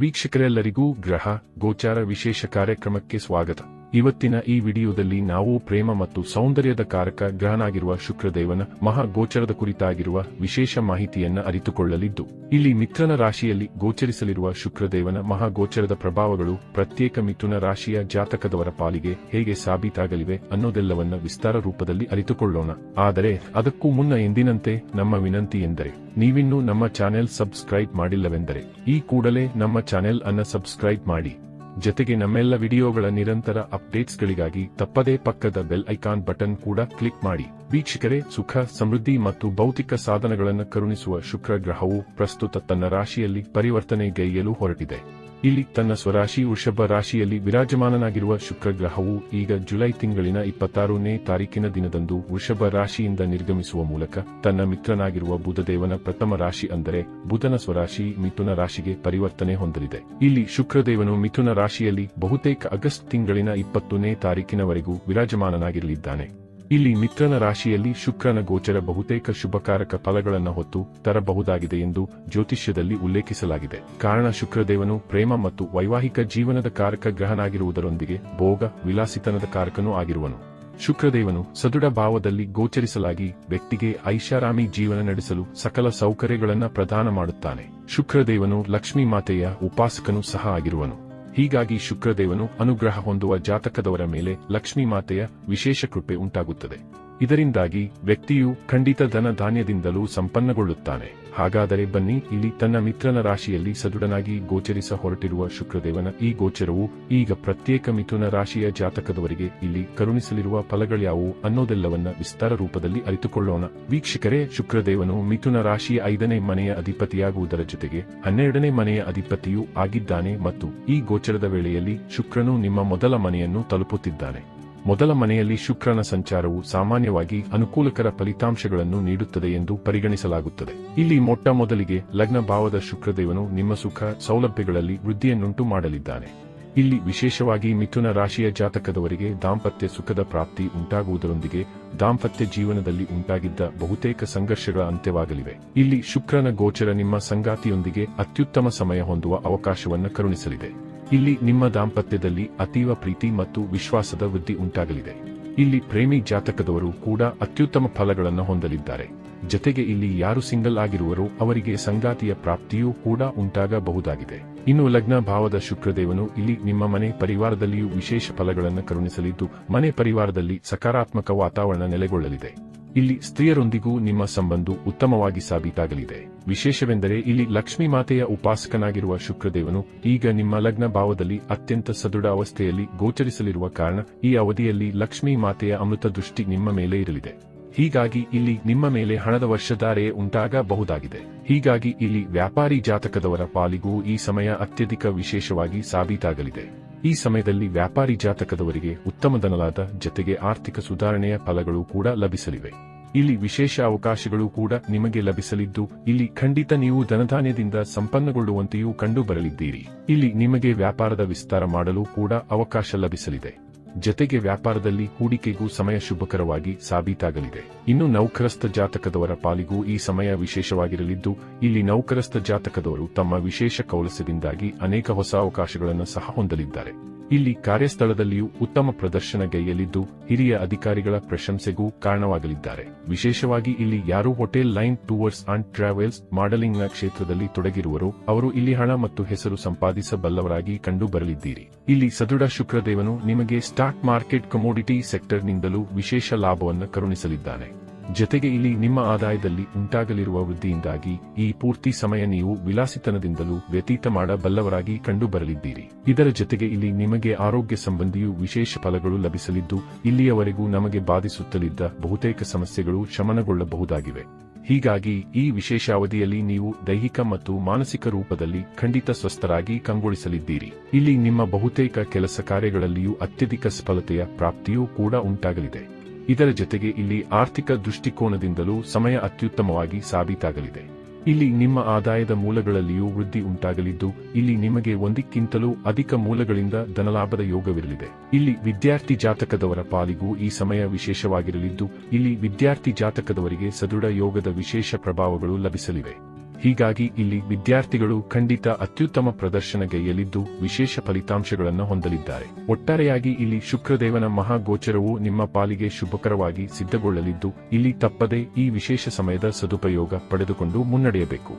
ವೀಕ್ಷಕರೆಲ್ಲರಿಗೂ ಗ್ರಹ ಗೋಚಾರ ವಿಶೇಷ ಕಾರ್ಯಕ್ರಮಕ್ಕೆ ಸ್ವಾಗತ. ಇವತ್ತಿನ ಈ ವಿಡಿಯೋದಲ್ಲಿ ನಾವು ಪ್ರೇಮ ಮತ್ತು ಸೌಂದರ್ಯದ ಕಾರಕ ಗ್ರಹನಾಗಿರುವ ಶುಕ್ರದೇವನ ಮಹಾ ಗೋಚರದ ಕುರಿತಾಗಿರುವ ವಿಶೇಷ ಮಾಹಿತಿಯನ್ನ ಅರಿತುಕೊಳ್ಳಲಿದ್ದು, ಇಲ್ಲಿ ಮಿತ್ರನ ರಾಶಿಯಲ್ಲಿ ಗೋಚರಿಸಲಿರುವ ಶುಕ್ರದೇವನ ಮಹಾ ಗೋಚರದ ಪ್ರಭಾವಗಳು ಪ್ರತ್ಯೇಕ ಮಿಥುನ ರಾಶಿಯ ಜಾತಕದವರ ಪಾಲಿಗೆ ಹೇಗೆ ಸಾಬೀತಾಗಲಿವೆ ಅನ್ನೋದೆಲ್ಲವನ್ನ ವಿಸ್ತಾರ ರೂಪದಲ್ಲಿ ಅರಿತುಕೊಳ್ಳೋಣ. ಆದರೆ, ಅದಕ್ಕೂ ಮುನ್ನ ಎಂದಿನಂತೆ ನಮ್ಮ ವಿನಂತಿ ಎಂದರೆ, ನೀವಿನ್ನೂ ನಮ್ಮ ಚಾನೆಲ್ ಸಬ್ಸ್ಕ್ರೈಬ್ ಮಾಡಿಲ್ಲವೆಂದರೆ, ಈ ಕೂಡಲೇ ನಮ್ಮ ಚಾನೆಲ್ ಅನ್ನ ಸಬ್ಸ್ಕ್ರೈಬ್ ಮಾಡಿ. ಜೊತೆಗೆ ನಮ್ಮೆಲ್ಲ ವಿಡಿಯೋಗಳ ನಿರಂತರ ಅಪ್ಡೇಟ್ಸ್ಗಳಿಗಾಗಿ ತಪ್ಪದೇ ಪಕ್ಕದ ಬೆಲ್ ಐಕಾನ್ ಬಟನ್ ಕೂಡ ಕ್ಲಿಕ್ ಮಾಡಿ. ವೀಕ್ಷಕರೇ, ಸುಖ, ಸಮೃದ್ಧಿ ಮತ್ತು ಭೌತಿಕ ಸಾಧನಗಳನ್ನು ಕರುಣಿಸುವ ಶುಕ್ರ ಗ್ರಹವು ಪ್ರಸ್ತುತ ತನ್ನ ರಾಶಿಯಲ್ಲಿ ಪರಿವರ್ತನೆಗೈಯಲು ಹೊರಟಿದೆ. ಇಲ್ಲಿ ತನ್ನ ಸ್ವರಾಶಿ ವೃಷಭ ರಾಶಿಯಲ್ಲಿ ವಿರಾಜಮಾನನಾಗಿರುವ ಶುಕ್ರಗ್ರಹವು ಈಗ ಜುಲೈ ತಿಂಗಳಿನ ಇಪ್ಪತ್ತಾರನೇ ತಾರೀಕಿನ ದಿನದಂದು ವೃಷಭ ರಾಶಿಯಿಂದ ನಿರ್ಗಮಿಸುವ ಮೂಲಕ ತನ್ನ ಮಿತ್ರನಾಗಿರುವ ಬುಧದೇವನ ಪ್ರಥಮ ರಾಶಿ ಅಂದರೆ ಬುಧನ ಸ್ವರಾಶಿ ಮಿಥುನ ರಾಶಿಗೆ ಪರಿವರ್ತನೆ ಹೊಂದಲಿದೆ. ಇಲ್ಲಿ ಶುಕ್ರದೇವನು ಮಿಥುನ ರಾಶಿಯಲ್ಲಿ ಬಹುತೇಕ ಆಗಸ್ಟ್ ತಿಂಗಳಿನ ಇಪ್ಪತ್ತನೇ ತಾರೀಕಿನವರೆಗೂ ವಿರಾಜಮಾನನಾಗಿರಲಿದ್ದಾನೆ. ಇಲ್ಲಿ ಮಿತ್ರನ ರಾಶಿಯಲ್ಲಿ ಶುಕ್ರನ ಗೋಚರ ಬಹುತೇಕ ಶುಭಕಾರಕ ಫಲಗಳನ್ನು ಹೊತ್ತು ತರಬಹುದಾಗಿದೆ ಎಂದು ಜ್ಯೋತಿಷ್ಯದಲ್ಲಿ ಉಲ್ಲೇಖಿಸಲಾಗಿದೆ. ಕಾರಣ ಶುಕ್ರದೇವನು ಪ್ರೇಮ ಮತ್ತು ವೈವಾಹಿಕ ಜೀವನದ ಕಾರಕ ಗ್ರಹನಾಗಿರುವುದರೊಂದಿಗೆ ಭೋಗ, ವಿಲಾಸಿತನದ ಕಾರಕನೂ ಆಗಿರುವನು. ಶುಕ್ರದೇವನು ಸದೃಢ ಭಾವದಲ್ಲಿ ಗೋಚರಿಸಲಾಗಿ ವ್ಯಕ್ತಿಗೆ ಐಷಾರಾಮಿ ಜೀವನ ನಡೆಸಲು ಸಕಲ ಸೌಕರ್ಯಗಳನ್ನು ಪ್ರದಾನ ಮಾಡುತ್ತಾನೆ. ಶುಕ್ರದೇವನು ಲಕ್ಷ್ಮೀ ಮಾತೆಯ ಉಪಾಸಕನೂ ಸಹ ಆಗಿರುವನು. ಹೀಗಾಗಿ ಶುಕ್ರದೇವನು ಅನುಗ್ರಹ ಹೊಂದುವ ಜಾತಕದವರ ಮೇಲೆ ಲಕ್ಷ್ಮೀ ಮಾತೆಯ ವಿಶೇಷ ಕೃಪೆ ಉಂಟಾಗುತ್ತದೆ. ಇದರಿಂದಾಗಿ ವ್ಯಕ್ತಿಯು ಖಂಡಿತ ಧನ ಧಾನ್ಯದಿಂದಲೂ ಸಂಪನ್ನಗೊಳ್ಳುತ್ತಾನೆ. ಹಾಗಾದರೆ ಬನ್ನಿ, ಇಲ್ಲಿ ತನ್ನ ಮಿತ್ರನ ರಾಶಿಯಲ್ಲಿ ಸದೃಢನಾಗಿ ಗೋಚರಿಸ ಹೊರಟಿರುವ ಶುಕ್ರದೇವನ ಈ ಗೋಚರವು ಈಗ ಪ್ರತ್ಯೇಕ ಮಿಥುನ ರಾಶಿಯ ಜಾತಕದವರಿಗೆ ಇಲ್ಲಿ ಕರುಣಿಸಲಿರುವ ಫಲಗಳ್ಯಾವು ಅನ್ನೋದೆಲ್ಲವನ್ನ ವಿಸ್ತಾರ ರೂಪದಲ್ಲಿ ಅರಿತುಕೊಳ್ಳೋಣ. ವೀಕ್ಷಕರೇ, ಶುಕ್ರದೇವನು ಮಿಥುನ ರಾಶಿಯ ಐದನೇ ಮನೆಯ ಅಧಿಪತಿಯಾಗುವುದರ ಜೊತೆಗೆ ಹನ್ನೆರಡನೇ ಮನೆಯ ಅಧಿಪತಿಯೂ ಆಗಿದ್ದಾನೆ ಮತ್ತು ಈ ಗೋಚರದ ವೇಳೆಯಲ್ಲಿ ಶುಕ್ರನು ನಿಮ್ಮ ಮೊದಲ ಮನೆಯನ್ನು ತಲುಪುತ್ತಿದ್ದಾನೆ. ಮೊದಲ ಮನೆಯಲ್ಲಿ ಶುಕ್ರನ ಸಂಚಾರವು ಸಾಮಾನ್ಯವಾಗಿ ಅನುಕೂಲಕರ ಫಲಿತಾಂಶಗಳನ್ನು ನೀಡುತ್ತದೆ ಎಂದು ಪರಿಗಣಿಸಲಾಗುತ್ತದೆ. ಇಲ್ಲಿ ಮೊಟ್ಟ ಮೊದಲಿಗೆ ಲಗ್ನ ಭಾವದ ಶುಕ್ರದೇವನು ನಿಮ್ಮ ಸುಖ, ಸೌಲಭ್ಯಗಳಲ್ಲಿ ವೃದ್ಧಿಯನ್ನುಂಟು ಮಾಡಲಿದ್ದಾನೆ. ಇಲ್ಲಿ ವಿಶೇಷವಾಗಿ ಮಿಥುನ ರಾಶಿಯ ಜಾತಕದವರಿಗೆ ದಾಂಪತ್ಯ ಸುಖದ ಪ್ರಾಪ್ತಿ ಉಂಟಾಗುವುದರೊಂದಿಗೆ ದಾಂಪತ್ಯ ಜೀವನದಲ್ಲಿ ಉಂಟಾಗಿದ್ದ ಬಹುತೇಕ ಸಂಘರ್ಷಗಳ ಅಂತ್ಯವಾಗಲಿವೆ. ಇಲ್ಲಿ ಶುಕ್ರನ ಗೋಚರ ನಿಮ್ಮ ಸಂಗಾತಿಯೊಂದಿಗೆ ಅತ್ಯುತ್ತಮ ಸಮಯ ಹೊಂದುವ ಅವಕಾಶವನ್ನು ಕರುಣಿಸಲಿದೆ. ಇಲ್ಲಿ ನಿಮ್ಮ ದಾಂಪತ್ಯದಲ್ಲಿ ಅತೀವ ಪ್ರೀತಿ ಮತ್ತು ವಿಶ್ವಾಸದ ವೃದ್ಧಿ ಉಂಟಾಗಲಿದೆ. ಇಲ್ಲಿ ಪ್ರೇಮಿ ಜಾತಕದವರು ಕೂಡ ಅತ್ಯುತ್ತಮ ಫಲಗಳನ್ನು ಹೊಂದಲಿದ್ದಾರೆ. ಜತೆಗೆ ಇಲ್ಲಿ ಯಾರು ಸಿಂಗಲ್ ಆಗಿರುವರೋ ಅವರಿಗೆ ಸಂಗಾತಿಯ ಪ್ರಾಪ್ತಿಯೂ ಕೂಡ ಉಂಟಾಗಬಹುದಾಗಿದೆ. ಇನ್ನು ಲಗ್ನ ಭಾವದ ಶುಕ್ರದೇವನು ಇಲ್ಲಿ ನಿಮ್ಮ ಮನೆ ಪರಿವಾರದಲ್ಲಿಯೂ ವಿಶೇಷ ಫಲಗಳನ್ನು ಕರುಣಿಸಲಿದ್ದು, ಮನೆ ಪರಿವಾರದಲ್ಲಿ ಸಕಾರಾತ್ಮಕ ವಾತಾವರಣ ನೆಲೆಗೊಳ್ಳಲಿದೆ. ಇಲ್ಲಿ ಸ್ತ್ರೀಯರೊಂದಿಗೂ ನಿಮ್ಮ ಸಂಬಂಧ ಉತ್ತಮವಾಗಿ ಸಾಬೀತಾಗಲಿದೆ. ವಿಶೇಷವೆಂದರೆ ಇಲ್ಲಿ ಲಕ್ಷ್ಮೀ ಮಾತೆಯ ಉಪಾಸಕನಾಗಿರುವ ಶುಕ್ರದೇವನು ಈಗ ನಿಮ್ಮ ಲಗ್ನ ಭಾವದಲ್ಲಿ ಅತ್ಯಂತ ಸದೃಢ ಅವಸ್ಥೆಯಲ್ಲಿ ಗೋಚರಿಸಲಿರುವ ಕಾರಣ ಈ ಅವಧಿಯಲ್ಲಿ ಲಕ್ಷ್ಮೀ ಮಾತೆಯ ಅಮೃತ ದೃಷ್ಟಿ ನಿಮ್ಮ ಮೇಲೆ ಇರಲಿದೆ. ಹೀಗಾಗಿ ಇಲ್ಲಿ ನಿಮ್ಮ ಮೇಲೆ ಹಣದ ವರ್ಷಧಾರೆ ಉಂಟಾಗಬಹುದಾಗಿದೆ. ಹೀಗಾಗಿ ಇಲ್ಲಿ ವ್ಯಾಪಾರಿ ಜಾತಕದವರ ಪಾಲಿಗೂ ಈ ಸಮಯ ಅತ್ಯಧಿಕ ವಿಶೇಷವಾಗಿ ಸಾಬೀತಾಗಲಿದೆ. ಈ ಸಮಯದಲ್ಲಿ ವ್ಯಾಪಾರಿ ಜಾತಕದವರಿಗೆ ಉತ್ತಮ ಧನಲಾದ ಜತೆಗೆ ಆರ್ಥಿಕ ಸುಧಾರಣೆಯ ಫಲಗಳು ಕೂಡ ಲಭಿಸಲಿವೆ. ಇಲ್ಲಿ ವಿಶೇಷ ಅವಕಾಶಗಳು ಕೂಡ ನಿಮಗೆ ಲಭಿಸಲಿದ್ದು, ಇಲ್ಲಿ ಖಂಡಿತ ನೀವು ಧನಧಾನ್ಯದಿಂದ ಸಂಪನ್ನಗೊಳ್ಳುವಂತೆಯೂ ಕಂಡುಬರಲಿದ್ದೀರಿ. ಇಲ್ಲಿ ನಿಮಗೆ ವ್ಯಾಪಾರದ ವಿಸ್ತಾರ ಮಾಡಲು ಕೂಡ ಅವಕಾಶ ಲಭಿಸಲಿದೆ. ಜತೆಗೆ ವ್ಯಾಪಾರದಲ್ಲಿ ಹೂಡಿಕೆಗೂ ಸಮಯ ಶುಭಕರವಾಗಿ ಸಾಬೀತಾಗಲಿದೆ. ಇನ್ನು ನೌಕರಸ್ಥ ಜಾತಕದವರ ಪಾಲಿಗೂ ಈ ಸಮಯ ವಿಶೇಷವಾಗಿರಲಿದ್ದು, ಇಲ್ಲಿ ನೌಕರಸ್ಥ ಜಾತಕದವರು ತಮ್ಮ ವಿಶೇಷ ಕೌಲಸದಿಂದಾಗಿ ಅನೇಕ ಹೊಸ ಅವಕಾಶಗಳನ್ನು ಸಹ ಹೊಂದಲಿದ್ದಾರೆ. ಇಲ್ಲಿ ಕಾರ್ಯಸ್ಥಳದಲ್ಲಿಯೂ ಉತ್ತಮ ಪ್ರದರ್ಶನ ಪ್ರದರ್ಶನಗೈಯಲಿದ್ದು ಹಿರಿಯ ಅಧಿಕಾರಿಗಳ ಪ್ರಶಂಸೆಗೂ ಕಾರಣವಾಗಲಿದ್ದಾರೆ. ವಿಶೇಷವಾಗಿ ಇಲ್ಲಿ ಯಾರು hotel line tours and travels ಮಾಡೆಲಿಂಗ್ನ ಕ್ಷೇತ್ರದಲ್ಲಿ ತೊಡಗಿರುವರು, ಅವರು ಇಲ್ಲಿ ಹಣ ಮತ್ತು ಹೆಸರು ಸಂಪಾದಿಸಬಲ್ಲವರಾಗಿ ಕಂಡು ಬರಲಿದ್ದೀರಿ ಇಲ್ಲಿ ಸದೃಢ ಶುಕ್ರದೇವನು ನಿಮಗೆ ಸ್ಟಾಕ್ ಮಾರ್ಕೆಟ್ ಕಮೋಡಿಟಿ ಸೆಕ್ಟರ್ನಿಂದಲೂ ವಿಶೇಷ ಲಾಭವನ್ನು ಕರುಣಿಸಲಿದ್ದಾನೆ. ಜತೆಗೆ ಇಲ್ಲಿ ನಿಮ್ಮ ಆದಾಯದಲ್ಲಿ ಉಂಟಾಗಲಿರುವ ವೃದ್ಧಿಯಿಂದಾಗಿ ಈ ಪೂರ್ತಿ ಸಮಯ ನೀವು ವಿಲಾಸಿತನದಿಂದಲೂ ವ್ಯತೀತ ಮಾಡಬಲ್ಲವರಾಗಿ ಕಂಡು ಬರಲಿದ್ದೀರಿ ಇದರ ಜತೆಗೆ ಇಲ್ಲಿ ನಿಮಗೆ ಆರೋಗ್ಯ ಸಂಬಂಧಿಯೂ ವಿಶೇಷ ಫಲಗಳು ಲಭಿಸಲಿದ್ದು, ಇಲ್ಲಿಯವರೆಗೂ ನಮಗೆ ಬಾಧಿಸುತ್ತಲಿದ್ದ ಬಹುತೇಕ ಸಮಸ್ಯೆಗಳು ಶಮನಗೊಳ್ಳಬಹುದಾಗಿವೆ. ಹೀಗಾಗಿ ಈ ವಿಶೇಷ ಅವಧಿಯಲ್ಲಿ ನೀವು ದೈಹಿಕ ಮತ್ತು ಮಾನಸಿಕ ರೂಪದಲ್ಲಿ ಖಂಡಿತ ಸ್ವಸ್ಥರಾಗಿ ಕಂಗೊಳಿಸಲಿದ್ದೀರಿ. ಇಲ್ಲಿ ನಿಮ್ಮ ಬಹುತೇಕ ಕೆಲಸ ಕಾರ್ಯಗಳಲ್ಲಿಯೂ ಅತ್ಯಧಿಕ ಸಫಲತೆಯ ಪ್ರಾಪ್ತಿಯೂ ಕೂಡ ಉಂಟಾಗಲಿದೆ. ಇದರ ಜೊತೆಗೆ ಇಲ್ಲಿ ಆರ್ಥಿಕ ದೃಷ್ಟಿಕೋನದಿಂದಲೂ ಸಮಯ ಅತ್ಯುತ್ತಮವಾಗಿ ಸಾಬೀತಾಗಲಿದೆ. ಇಲ್ಲಿ ನಿಮ್ಮ ಆದಾಯದ ಮೂಲಗಳಲ್ಲಿಯೂ ವೃದ್ಧಿ ಉಂಟಾಗಲಿದ್ದು, ಇಲ್ಲಿ ನಿಮಗೆ ಒಂದಕ್ಕಿಂತಲೂ ಅಧಿಕ ಮೂಲಗಳಿಂದ ಧನಲಾಭದ ಯೋಗವಿರಲಿದೆ. ಇಲ್ಲಿ ವಿದ್ಯಾರ್ಥಿ ಜಾತಕದವರ ಪಾಲಿಗೂ ಈ ಸಮಯ ವಿಶೇಷವಾಗಿರಲಿದ್ದು, ಇಲ್ಲಿ ವಿದ್ಯಾರ್ಥಿ ಜಾತಕದವರಿಗೆ ಸದೃಢ ಯೋಗದ ವಿಶೇಷ ಪ್ರಭಾವಗಳು ಲಭಿಸಲಿವೆ. ಹೀಗಾಗಿ ಇಲ್ಲಿ ವಿದ್ಯಾರ್ಥಿಗಳು ಖಂಡಿತ ಅತ್ಯುತ್ತಮ ಪ್ರದರ್ಶನಗೈಯಲಿದ್ದು ವಿಶೇಷ ಫಲಿತಾಂಶಗಳನ್ನು ಹೊಂದಲಿದ್ದಾರೆ. ಒಟ್ಟಾರೆಯಾಗಿ ಇಲ್ಲಿ ಶುಕ್ರದೇವನ ಮಹಾಗೋಚರವು ನಿಮ್ಮ ಪಾಲಿಗೆ ಶುಭಕರವಾಗಿ ಸಿದ್ಧಗೊಳ್ಳಲಿದ್ದು, ಇಲ್ಲಿ ತಪ್ಪದೆ ಈ ವಿಶೇಷ ಸಮಯದ ಸದುಪಯೋಗ ಪಡೆದುಕೊಂಡು ಮುನ್ನಡೆಯಬೇಕು.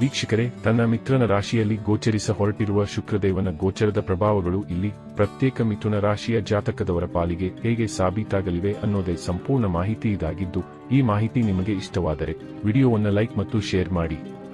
ವೀಕ್ಷಕರೇ, ತನ್ನ ಮಿತ್ರನ ರಾಶಿಯಲ್ಲಿ ಗೋಚರಿಸ ಹೊರಟಿರುವ ಶುಕ್ರದೇವನ ಗೋಚರದ ಪ್ರಭಾವಗಳು ಇಲ್ಲಿ ಪ್ರತ್ಯೇಕ ಮಿಥುನ ರಾಶಿಯ ಜಾತಕದವರ ಪಾಲಿಗೆ ಹೇಗೆ ಸಾಬೀತಾಗಲಿವೆ ಅನ್ನೋದೇ ಸಂಪೂರ್ಣ ಮಾಹಿತಿ ಇದಾಗಿದ್ದು, ಈ ಮಾಹಿತಿ ನಿಮಗೆ ಇಷ್ಟವಾದರೆ ವಿಡಿಯೋವನ್ನು ಲೈಕ್ ಮತ್ತು ಶೇರ್ ಮಾಡಿ.